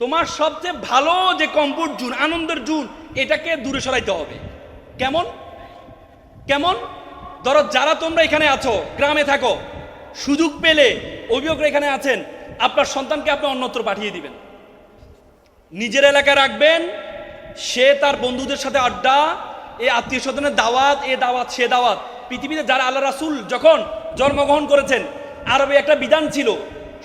তোমার সবচেয়ে ভালো যে কম্ফোর্ট জুন আনন্দের জুন এটাকে দূরে সরাইতে হবে। কেমন? কেমন? ধরো যারা তোমরা এখানে আছো, গ্রামে থাকো, সুযোগ পেলে অভিভাবকরা এখানে আছেন, আপনার সন্তানকে আপনি অন্যত্র পাঠিয়ে দিবেন। নিজের এলাকায় রাখবেন, সে তার বন্ধুদের সাথে আড্ডা, এ আত্মীয় স্বজনের দাওয়াত, এ দাওয়াত, সে দাওয়াত। পৃথিবীতে যারা আল্লাহ রাসুল যখন জন্মগ্রহণ করেছেন, আরবে একটা বিধান ছিল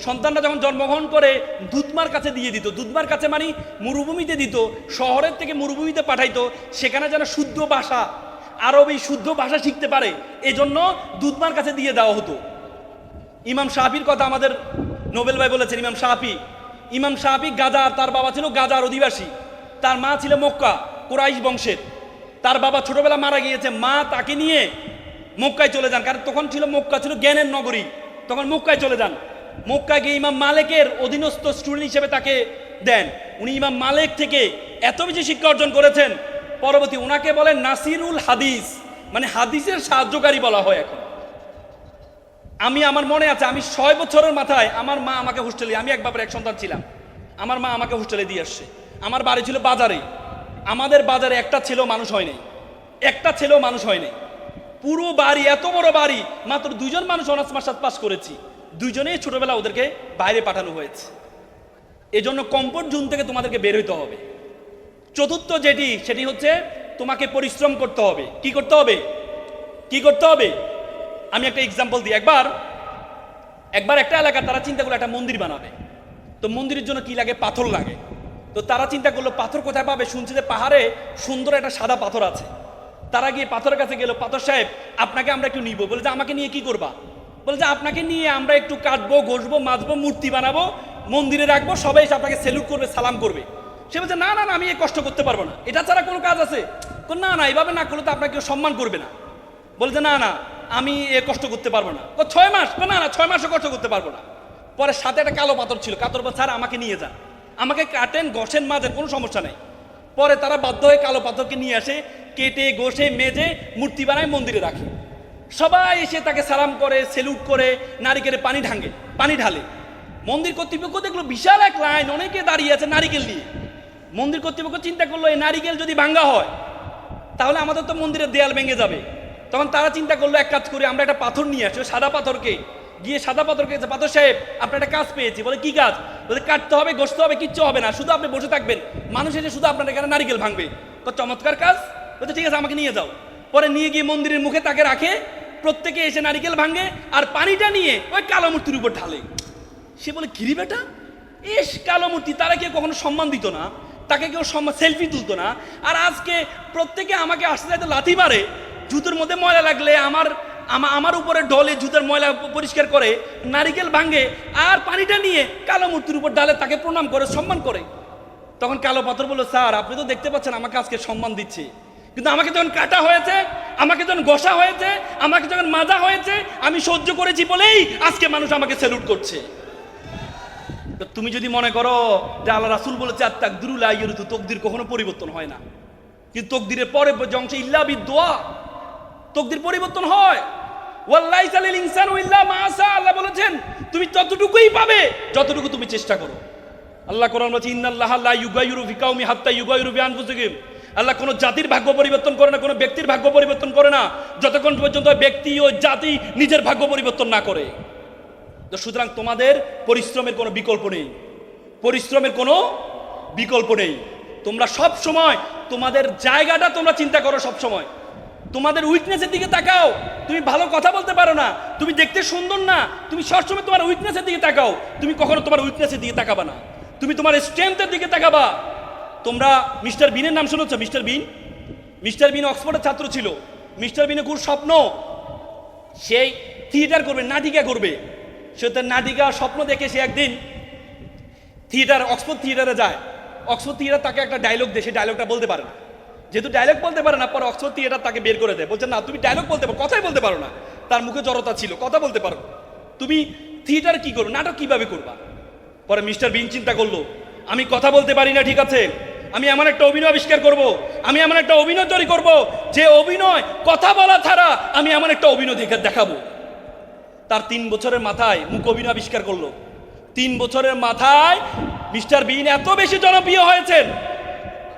সন্তানরা যখন জন্মগ্রহণ করে, দুধমার কাছে দিয়ে দিত। দুধমার কাছে মানে মরুভূমিতে দিত, শহরের থেকে মরুভূমিতে পাঠাইতো, সেখানে যেন শুদ্ধ ভাষা, আরবি শুদ্ধ ভাষা শিখতে পারে, এজন্য দুধমার কাছে দিয়ে দেওয়া হতো। ইমাম শাহফির কথা আমাদের নোবেল ভাই বলেছেন, ইমাম শাহফি। ইমাম শাহফি গাজার তার বাবা ছিল গাজার অধিবাসী। তার মা ছিল মক্কা, কোরাইশ বংশের। তার বাবা ছোটবেলা মারা গিয়েছে, মা তাকে নিয়ে মক্কায় চলে যান। কারণ তখন ছিল মক্কা ছিল জ্ঞানের নগরী। তখন মক্কায় চলে যান। মক্কায় গিয়ে ইমাম মালেকের অধীনস্থ স্টুডেন্ট হিসেবে তাকে দেন। উনি ইমাম মালেক থেকে এত বেশি শিক্ষা অর্জন করেছেন, পরবর্তী ওনাকে বলেন নাসিরুল হাদিস মানে হাদিসের সাহায্যকারী বলা হয় এখন। আমি, আমার মনে আছে, আমি ছয় বছরের মাথায় আমার মা আমাকে হোস্টেলে, আমি এক বাপের এক সন্তান ছিলাম। আমার মা আমাকে হোস্টেলে দিয়ে আসছে। আমার বাড়ি ছিল বাজারে। আমাদের বাজারে একটা ছেলেও মানুষ হয় নাই। একটা ছেলেও মানুষ হয় নাই। পুরো বাড়ি, এত বড় বাড়ি, মাত্র দুজন মানুষ অনার্স মাস্টার পাস করেছি। দুইজনেই ছোটবেলা ওদেরকে বাইরে পাঠানো হয়েছে। এজন্য কম্ফোর্ট জোন থেকে তোমাদেরকে বের হইতে হবে। চতুর্থ যেটি, সেটি হচ্ছে তোমাকে পরিশ্রম করতে হবে। কি করতে হবে? কি করতে হবে? আমি একটা এক্সাম্পল দিই। একবার একবার একটা এলাকা তারা চিন্তা করল একটা মন্দির বানাবে। তো মন্দিরের জন্য কি লাগে? পাথর লাগে। তো তারা চিন্তা করল, পাথর কোথায় পাবে? শুনছে যে পাহাড়ে সুন্দর একটা সাদা পাথর আছে। তারা গিয়ে পাথরের কাছে গেল, পাথর সাহেব, আপনাকে আমরা একটু নিব। বলে যে, আমাকে নিয়ে কি করবা? বলে যে আপনাকে নিয়ে আমরা একটু কাটবো, ঘষবো, মাজবো, মূর্তি বানাবো, মন্দিরে রাখব, সবাই এসে আপনাকে সেলুট করবে, সালাম করবে। সে বলছে, না না না, আমি এ কষ্ট করতে পারব না। এটা ছাড়া কোনো কাজ আছে? না না এইভাবে না করলে তো আপনাকে সম্মান করবে না। বলছে, না না, আমি এ কষ্ট করতে পারব না। ও ছয় মাস, না না ছয় মাসও কষ্ট করতে পারব না। পরে সাথে একটা কালো পাথর ছিল, কাতর স্যার, আমাকে নিয়ে যান। আমাকে কাটেন, ঘষেন, মাজেন, কোনো সমস্যা নেই। পরে তারা বাধ্য হয়ে কালো পাথরকে নিয়ে আসে, কেটে, ঘষে, মেজে, মূর্তি বানায়, মন্দিরে রাখে। সবাই এসে তাকে সালাম করে, সেলুট করে নারিকেলে পানি ঢাঙ্গে, পানি ঢালে। মন্দির কর্তৃপক্ষ দেখল বিশাল এক লাইন, অনেকে দাঁড়িয়ে আছে নারিকেল নিয়ে। মন্দির কর্তৃপক্ষ চিন্তা করল, এই নারিকেল যদি ভাঙ্গা হয়, তাহলে আমাদের তো মন্দিরের দেয়াল ভেঙে যাবে। তখন তারা চিন্তা করল, এক কাজ করে, আমরা একটা পাথর নিয়ে আসি। সাদা পাথরকে, গিয়ে সাদা পাথরকে পাথর সাহেব, আপনার একটা কাজ পেয়েছি। বলে, কি কাজ? বলে, কাটতে হবে গোসতে হবে, কিচ্ছু হবে না। শুধু আপনি বসে থাকবেন। মানুষ এসে শুধু আপনার এখানে নারিকেল ভাঙবে। তো চমৎকার কাজ। বলছে, ঠিক আছে, আমাকে নিয়ে যাও। পরে নিয়ে গিয়ে মন্দিরের মুখে তাকে রাখে। প্রত্যেকে এসে নারিকেল ভাঙে আর পানিটা নিয়ে ওই কালো মূর্তির উপর ঢালে। সে বলে, কিরি বেটা? এস কালো মূর্তি, তারা কেউ কখনো সম্মান দিত না, তাকে কেউ সম্মান, সেলফি তুলতো না। আর আজকে প্রত্যেকে আমাকে আসতে যাইতে লাথি মারে, জুতোর মধ্যে ময়লা লাগলে আমার আমার উপরে ডলে জুতার ময়লা পরিষ্কার করে, নারিকেল ভাঙে আর পানিটা নিয়ে কালো মূর্তির উপর ডালে তাকে প্রণাম করে, সম্মান করে। তখন কালো পাথর বলল, স্যার, আপনি তো দেখতে পাচ্ছেন আমাকে আজকে সম্মান দিচ্ছে। কিন্তু আমাকে যখন কাটা হয়েছে, আমাকে যখন ঘষা হয়েছে, আমাকে যখন মাজা হয়েছে, আমি সহ্য করেছি বলেই আজকে মানুষ আমাকে স্যালুট করছে। তুমি যদি মনে করো যে আল্লাহ রাসুল বলেছে আর তাকদিরুল আইয়ুরু তকদির কখনো পরিবর্তন হয় না। কিন্তু তকদিরের পরে যে অংশে ইল্লা বিদোয়া তকদির পরিবর্তন হয়। ওয়াল্লাহি সালিল ইনসানু ইল্লা মা আসা আল্লাহ বলেছেন, তুমি ততটুকুই পাবে, যতটুকু তুমি চেষ্টা করো। আল্লাহ কোরআন বলছে, ইন্নাল্লাহ লা ইউগাইরু ফিকাউমি হাত্তা ইউগাইরু বিআনফুসিহিম আল্লাহ কোনো জাতির ভাগ্য পরিবর্তন করে না, কোনো ব্যক্তির ভাগ্য পরিবর্তন করে না, যতক্ষণ পর্যন্ত ব্যক্তি ও জাতি নিজের ভাগ্য পরিবর্তন না করে। তো সুতরাং তোমাদের পরিশ্রমের কোনো বিকল্প নেই। পরিশ্রমের কোনো বিকল্প নেই। তোমরা সব সময় তোমাদের জায়গাটা তোমরা চিন্তা করো সব সময়। তোমাদের উইকনেসের দিকে তাকাও। তুমি ভালো কথা বলতে পারো না। তুমি দেখতে সুন্দর না। তুমি সবসময় তোমার উইকনেসের দিকে তাকাও। তুমি কখনো তোমার উইকনেসের দিকে তাকাবা না। তুমি তোমার স্ট্রেংথের দিকে তাকাবা। তোমরা মিস্টার বিনের নাম শুনেছ? মিস্টার বিন? মিস্টার বিন অক্সফোর্ডের ছাত্র ছিল। মিস্টার বিনের খুব স্বপ্ন। সেই থিয়েটার করবে, নাটিকা করবে। সে তার নাটিকা স্বপ্ন দেখে সে একদিন থিয়েটার, অক্সফোর্ড থিয়েটারে যায়। অক্সফোর্ড থিয়েটার তাকে একটা ডায়লগ দেয় সেই ডায়লগটা বলতে পারে না। যেহেতু ডায়লগ বলতে পারে না, পরে অক্সফোর্ড থিয়েটার তাকে বের করে দেয়। বলছে, না, তুমি ডায়লগ বলতে পারো, কথাই বলতে পারো না। তার মুখে জড়তা ছিল, কথা বলতে পারো তুমি থিয়েটার কি করো? নাটক কীভাবে করবা? পরে মিস্টার বিন চিন্তা করল, আমি কথা বলতে পারি না, ঠিক আছে? আমি এমন একটা অভিনয় আবিষ্কার করব, আমি এমন একটা অভিনয় তৈরি করব, যে অভিনয়, কথা বলা ছাড়া আমি এমন একটা অভিনয় দেখে দেখাবো। তার তিন বছরের মাথায় মুখ অভিনয় আবিষ্কার করল। তিন বছরের মাথায় মিস্টার বিন এত বেশি জনপ্রিয় হয়েছেন।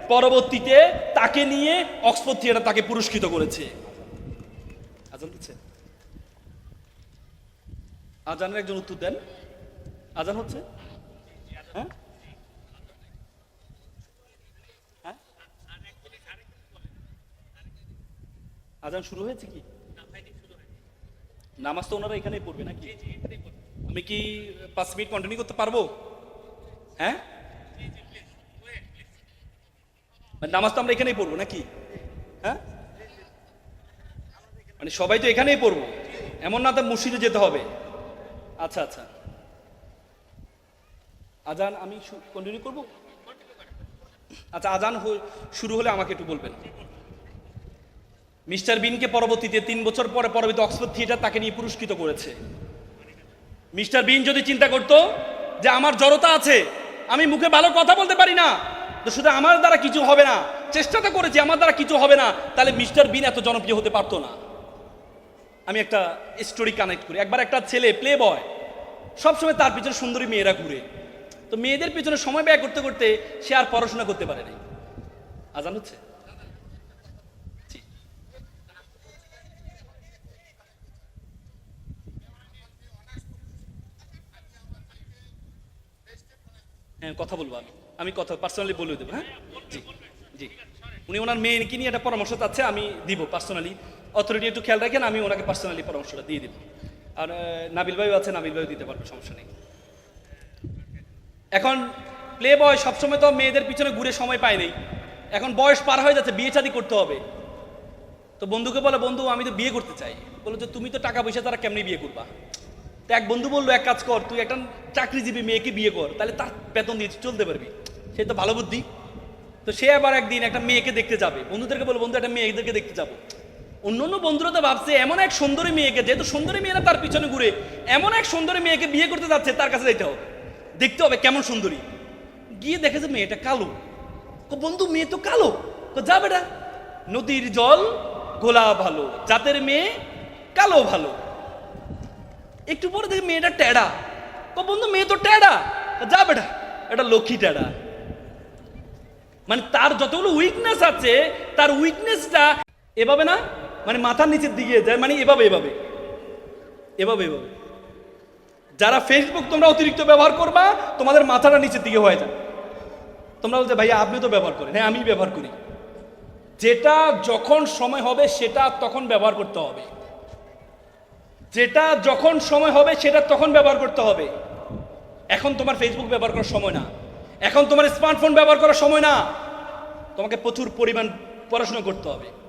পরবর্তীতে তাকে নিয়ে অক্সফোর্ড থিয়েটার তাকে পুরস্কৃত করেছে। আজানের একজন উত্তর দেন। আজান হচ্ছে? হ্যাঁ? আজান শুরু হয়েছে কি? নামাজ তো ওনারা এখানেই পড়বে নাকি? আমি কি পাঁচ মিনিট কন্টিনিউ করতে পারব? হ্যাঁ? মানে নামাজ তো আমরা এখানেই পড়ব নাকি? হ্যাঁ? মানে সবাই তো এখানেই পড়ব। এমন না তো মসজিদে যেতে হবে। আচ্ছা আচ্ছা। আজান আমি কন্টিনিউ করব? আচ্ছা আজান শুরু হলে আমাকে একটু বলবেন। মিস্টার বিনকে পরবর্তীতে তিন বছর পরে পরবর্তী অক্সফোর্ড থিয়েটার তাকে নিয়ে পুরস্কৃত করেছে। মিস্টার বিন যদি চিন্তা করত যে আমার জড়তা আছে, আমি মুখে ভালো কথা বলতে পারি না, তো শুধু আমার দ্বারা কিছু হবে না চেষ্টা তো করেছি, আমার দ্বারা কিছু হবে না, তাহলে মিস্টার বিন এত জনপ্রিয় হতে পারতো না। আমি একটা স্টোরি কানেক্ট করি। একবার একটা ছেলে প্লে বয় সবসময় তার পিছনে সুন্দরী মেয়েরা ঘুরে। তো মেয়েদের পিছনে সময় ব্যয় করতে করতে সে আর পড়াশোনা করতে পারে নাই। আজান হচ্ছে? হ্যাঁ কথা বলব আমি। আমি কথা পার্সোনালি বলে দেবো হ্যাঁ? জি জি। উনি ওনার মেয়েকে নিয়ে একটা পরামর্শ চাচ্ছে, আমি দিব পার্সোনালি অথরিটি একটু খেয়াল রাখেন, আমি ওনাকে পার্সোনালি পরামর্শটা দিয়ে দিব। আর নাবিল ভাইও আছে, নাবিল ভাইও দিতে পারবে, সমস্যা নেই। এখন প্লে বয় সবসময় তো মেয়েদের পিছনে ঘুরে সময় পায় নেই। এখন বয়স পার হয়ে যাচ্ছে, বিয়ে শাদী করতে হবে। তো বন্ধুকে বলে, বন্ধু, আমি তো বিয়ে করতে চাই। বলো যে, তুমি তো টাকা পয়সা তারা কেমনি বিয়ে করবা? তো এক বন্ধু বলল, এক কাজ কর, তুই একটা চাকরিজীবী মেয়েকে বিয়ে কর, তাহলে তার বেতন দিয়ে চলতে পারবি। সে তো ভালো বুদ্ধি। তো সে আবার একদিন একটা মেয়েকে দেখতে যাবে। বন্ধুদেরকে বলব বন্ধু, একটা মেয়েদেরকে দেখতে যাব। অন্য অন্য বন্ধুরা তো ভাবছে, এমন এক সুন্দরী মেয়েকে, যেহেতু সুন্দরী মেয়েরা তার পিছনে ঘুরে, এমন এক সুন্দরী মেয়েকে বিয়ে করতে যাচ্ছে, তার কাছে যেতে হবে। দেখতে হবে কেমন সুন্দরী। গিয়ে দেখে যে মেয়েটা কালো। বন্ধু, মেয়ে তো কালো। যা বেটা। নদীর জল গোলা ভালো, জাতের মেয়ে কালো ভালো। একটু পরে দেখে মেয়েটা টেডা। তো বন্ধু, মেয়ে তো তো যা বেটা, এটা লক্ষ্মী টেডা। মানে তার যতগুলো উইকনেস আছে, তার উইকনেসটা এভাবে না মানে মাথার নিচের দিকে যায় মানে এভাবে এভাবে। এভাবে এভাবে। যারা ফেসবুক তোমরা অতিরিক্ত ব্যবহার করবা, তোমাদের মাথাটা নিচের দিকে হয়ে যায়। তোমরা বলতে, ভাইয়া আপনি তো ব্যবহার করেন। হ্যাঁ আমি ব্যবহার করি। যেটা যখন সময় হবে, সেটা তখন ব্যবহার করতে হবে। যেটা যখন সময় হবে, সেটা তখন ব্যবহার করতে হবে। এখন তোমার ফেসবুক ব্যবহার করার সময় না। এখন তোমার স্মার্টফোন ব্যবহার করার সময় না। তোমাকে প্রচুর পরিমাণ পড়াশোনা করতে হবে।